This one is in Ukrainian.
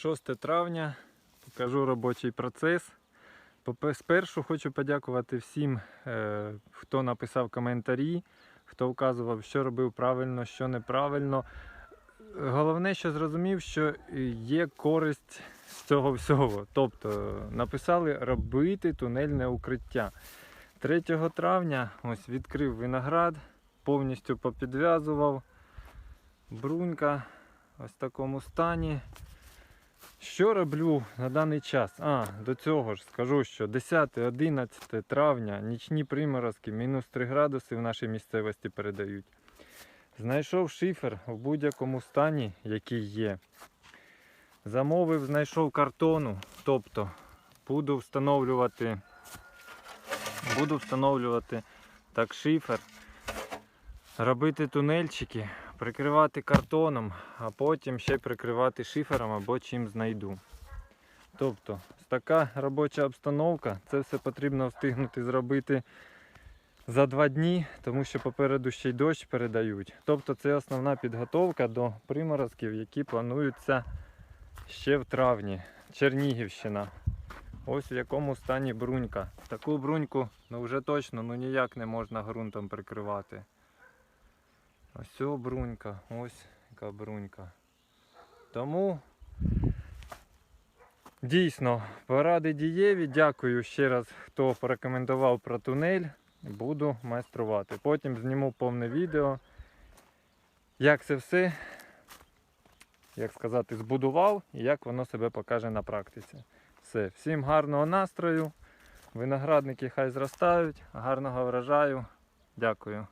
6 травня. Покажу робочий процес. Спершу хочу подякувати всім, е, хто написав коментарі, хто вказував, що робив правильно, що неправильно. Головне, що зрозумів, що є користь з цього всього. Тобто написали робити тунельне укриття. 3 травня ось відкрив виноград, повністю попідв'язував. Брунька ось в такому стані. Що роблю на даний час? А, до цього ж скажу, що 10-11 травня нічні приморозки, мінус 3 градуси в нашій місцевості передають. Знайшов шифер в будь-якому стані, який є. Замовив, знайшов картону, тобто буду встановлювати, буду встановлювати так шифер, робити тунельчики, прикривати картоном, а потім ще прикривати шифером або чим знайду. Тобто, така робоча обстановка, це все потрібно встигнути зробити за два дні, тому що попереду ще й дощ передають. Тобто це основна підготовка до приморозків, які плануються ще в травні. Чернігівщина. Ось в якому стані брунька. Таку бруньку ну вже точно ну ніяк не можна ґрунтом прикривати. Ось брунька, ось яка брунька. Тому дійсно поради дієві. Дякую ще раз, хто порекомендував про тунель. Буду майструвати. Потім зніму повне відео. Як це все, як сказати, збудував і як воно себе покаже на практиці. Все, всім гарного настрою. Виноградники хай зростають, гарного врожаю. Дякую.